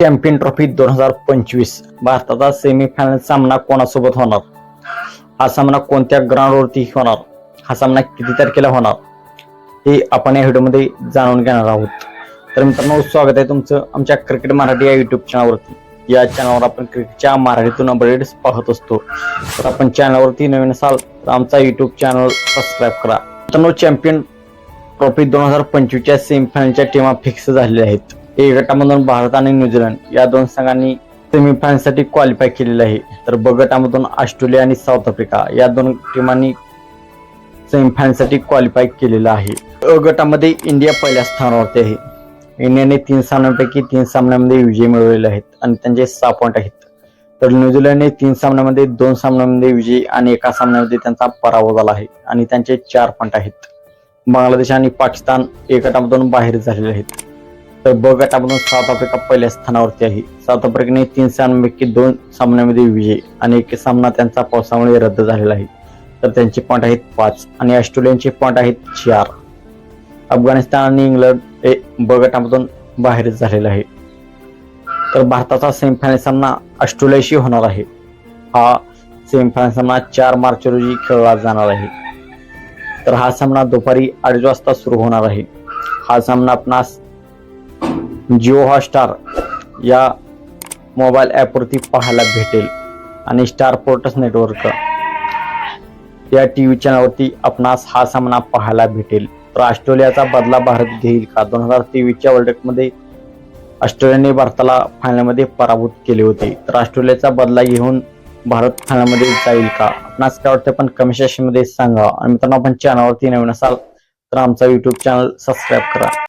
Champion trophy दोन हजार पंचवीस. भारताचा सेमीफायनल सामना कोणासोबत होणार? हा सामना कोणत्या ग्राउंडवरती होणार? हा सामना किती तारखेला होणार? हे आपण या व्हिडिओमध्ये जाणून घेणार आहोत. तर मित्रांनो स्वागत आहे तुमचं आमच्या क्रिकेट मराठी या युट्यूब चॅनलवरती या चॅनलवर आपण क्रिकेटच्या मराठीतून अपडेट्स पाहत असतो. तर आपण चॅनलवरती नवीन असाल तर आमचा युट्यूब चॅनल सबस्क्राईब करा. मित्रांनो चॅम्पियन ट्रॉफी दोन हजार पंचवीसच्या सेमीफायनलच्या टीमा फिक्स झालेल्या आहेत. ए गटामधून भारत आणि न्यूझीलंड या दोन संघांनी सेमीफायनलसाठी क्वालिफाय केलेलं आहे. तर ब गटामधून ऑस्ट्रेलिया आणि साऊथ आफ्रिका या दोन टीमांनी सेमीफायनलसाठी क्वालिफाय केलेलं आहे. अ गटामध्ये इंडिया पहिल्या स्थानावरती आहे. इंडियाने तीन सामन्यांपैकी तीन सामन्यामध्ये विजय मिळवलेले आहेत आणि त्यांचे सहा पॉईंट आहेत. तर न्यूझीलंडने तीन सामन्यामध्ये दोन सामन्यामध्ये विजय आणि एका सामन्यामध्ये त्यांचा पराभव झाला आहे आणि त्यांचे चार पॉईंट आहेत. बांगलादेश आणि पाकिस्तान ए गटामधून बाहेर झालेले आहेत. तर ब गटामधून साऊथ आफ्रिका पहिल्या स्थानावरती आहे. साऊथ आफ्रिकेने तीन सामन्यांपैकी दोन सामन्यामध्ये विजय आणि एक सामना त्यांचा पावसामुळे रद्द झालेला आहे. तर त्यांचे पॉईंट आहेत पाच आणि ऑस्ट्रेलियाचे पॉईंट आहेत चार. अफगाणिस्तान आणि इंग्लंड हे ब गटामधून बाहेर झालेला आहे. तर भारताचा सेमीफायनल सामना ऑस्ट्रेलियाशी होणार आहे. हा सेमीफायनल सामना चार मार्च रोजी खेळला जाणार आहे. तर हा सामना दुपारी अडीच वाजता सुरू होणार आहे. हा सामना आपणास जिओ हॉटस्टार या मोबाईल ॲपवरती पाहायला भेटेल आणि स्टार पोर्टस नेटवर्क या टी व्ही चॅनलवरती आपणास हा सामना पाहायला भेटेल. तर ऑस्ट्रेलियाचा बदला भारत घेईल का? दोन हजार तेवीसच्या वर्ल्ड कपमध्ये ऑस्ट्रेलियाने भारताला फायनलमध्ये पराभूत केले होते. तर ऑस्ट्रेलियाचा बदला घेऊन भारत फायनलमध्ये जाईल का? आपणास काय वाटतं? पण कमेंट सेक्शनमध्ये सांगा. आणि मित्रांनो आपण चॅनलवरती नवीन असाल तर आमचा युट्यूब चॅनल सबस्क्राईब करा.